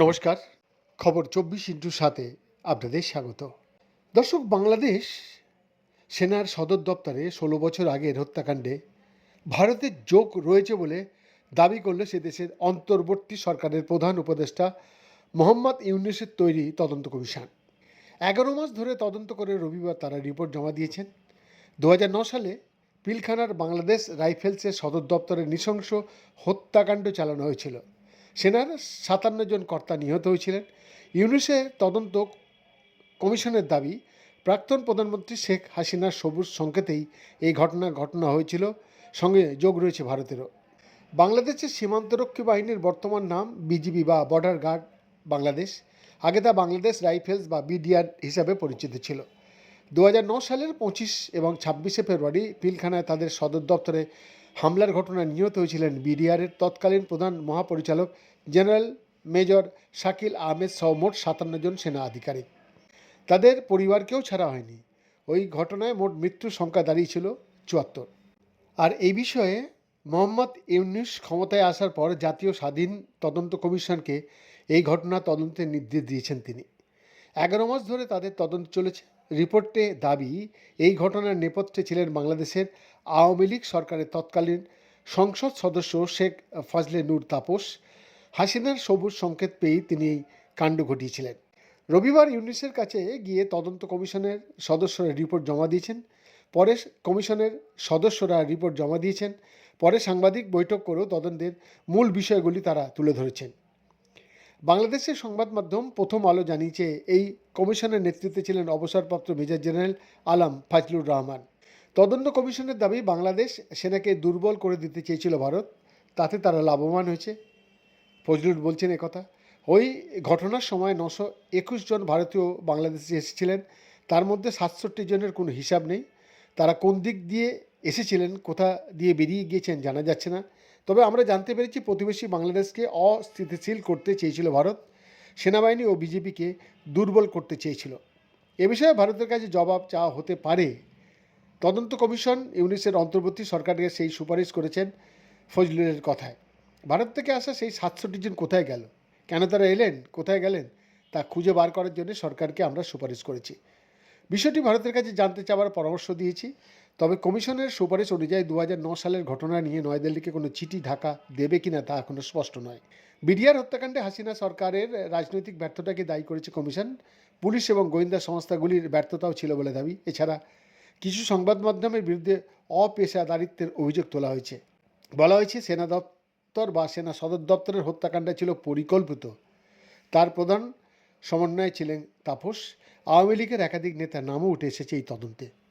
নমস্কার, খবর চব্বিশ ইন্টু সাথে আপনাদের স্বাগত। দর্শক, বাংলাদেশ সেনার সদর দপ্তরে ষোলো বছর আগের হত্যাকাণ্ডে ভারতের যোগ রয়েছে বলে দাবি করল সে দেশের অন্তর্বর্তী সরকারের প্রধান উপদেষ্টা মোহাম্মদ ইউনুসের তৈরি তদন্ত কমিশন। এগারো মাস ধরে তদন্ত করে রবিবার তারা রিপোর্ট জমা দিয়েছেন। দু সালে পিলখানার বাংলাদেশ রাইফেলসের সদর দপ্তরে নৃশংস হত্যাকাণ্ড চালানো হয়েছিল। সেনার সাতান্ন জন কর্তা নিহত হয়েছিলেন। ইউনুসের তদন্ত কমিশনের দাবি, প্রাক্তন প্রধানমন্ত্রী শেখ হাসিনার সবুজ সংকেতেই এই ঘটনা ঘটনা হয়েছিল। সঙ্গে যোগ রয়েছে ভারতেরও। বাংলাদেশের সীমান্তরক্ষী বাহিনীর বর্তমান নাম বিজিবি বা বর্ডার গার্ড বাংলাদেশ। আগে তা বাংলাদেশ রাইফেলস বা বিডিআর হিসাবে পরিচিত ছিল। দু সালের পঁচিশ এবং ছাব্বিশে ফেব্রুয়ারি পিলখানায় তাদের সদর দপ্তরে হামলার ঘটনায় নিহত হয়েছিলেন বিডিআরের তৎকালীন প্রধান মহাপরিচালক জেনারেল মেজর শাকিল আহমেদ সহ মোট সাতান্ন জন সেনা আধিকারিক। তাদের পরিবারকেও ছাড়া হয়নি। ওই ঘটনায় মোট মৃত্যুর সংখ্যা দাঁড়িয়েছিল চুয়াত্তর। আর এই বিষয়ে মোহাম্মদ ইউনুস ক্ষমতায় আসার পর জাতীয় স্বাধীন তদন্ত কমিশনকে এই ঘটনা তদন্তের নির্দেশ দিয়েছেন তিনি। এগারো মাস ধরে তাদের তদন্ত চলেছে। রিপোর্টে দাবি, এই ঘটনার নেপথ্যে ছিলেন বাংলাদেশের আওয়ামী লীগ সরকারের তৎকালীন সংসদ সদস্য শেখ ফজলে নূর তাপস। হাসিনার সবুজ সংকেত পেয়েই তিনি এই কাণ্ড ঘটিয়েছিলেন। রবিবার ইউনিসের কাছে গিয়ে তদন্ত কমিশনের সদস্যরা রিপোর্ট জমা দিয়েছেন। পরে কমিশনের সদস্যরা রিপোর্ট জমা দিয়েছেন। পরে সাংবাদিক বৈঠক করেও তদন্তের মূল বিষয়গুলি তারা তুলে ধরেছেন। বাংলাদেশের সংবাদ মাধ্যম প্রথম আলো জানিয়েছে, এই কমিশনের নেতৃত্বে ছিলেন অবসরপ্রাপ্ত মেজর জেনারেল আলম ফাজলুর রহমান। তদন্ত কমিশনের দাবি, বাংলাদেশ সেনাকে দুর্বল করে দিতে চেয়েছিল ভারত, তাতে তারা লাভবান হয়েছে। ফজলুর বলছেন কথা, ওই ঘটনার সময় নশো একুশ জন ভারতীয় বাংলাদেশে এসেছিলেন, তার মধ্যে সাতষট্টি জনের কোনো হিসাব নেই। তারা কোন দিক দিয়ে এসেছিলেন, কোথা দিয়ে বেরিয়ে গিয়েছেন জানা যাচ্ছে না। তবে আমরা জানতে পেরেছি, প্রতিবেশী বাংলাদেশকে অস্থিতিশীল করতে চেয়েছিল ভারত। সেনাবাহিনী ও বিজেপিকে দুর্বল করতে চেয়েছিল। এ বিষয়ে ভারতের কাছে জবাব চাওয়া হতে পারে। তদন্ত কমিশন ইউনিসের অন্তর্বর্তী সরকারকে সেই সুপারিশ করেছেন ফজলুলের কথায়। ভারত থেকে আসা সেই সাতষট্টি জন কোথায় গেল? কেন তারা এলেন? কোথায় গেলেন? তা খুঁজে বার করার জন্য সরকারকে আমরা সুপারিশ করেছি। বিষয়টি ভারতের কাছে জানতে চাওয়ার পরামর্শ দিয়েছি। তবে কমিশনের সুপারিশ অনুযায়ী দু সালের ঘটনা নিয়ে নয়াদিল্লিকে কোনো চিঠি ঢাকা দেবে কিনা তা এখনও স্পষ্ট নয়। বিডিআর হত্যাকাণ্ডে হাসিনা সরকারের রাজনৈতিক ব্যর্থতাকে দায়ী করেছে কমিশন, পুলিশ এবং গোয়েন্দা সংস্থাগুলির ব্যর্থতাও ছিল বলে দাবি। এছাড়া কিছু সংবাদ মাধ্যমের বিরুদ্ধে অপেশাদারিত্বের অভিযোগ তোলা হয়েছে। বলা হয়েছে, সেনা দপ্তর বা সেনা সদর দপ্তরের হত্যাকাণ্ড ছিল পরিকল্পিত। তার প্রধান সমন্বয়ে ছিলেন তাপস। আওয়ামী লীগের একাধিক নেতার নামও উঠে এসেছে এই তদন্তে।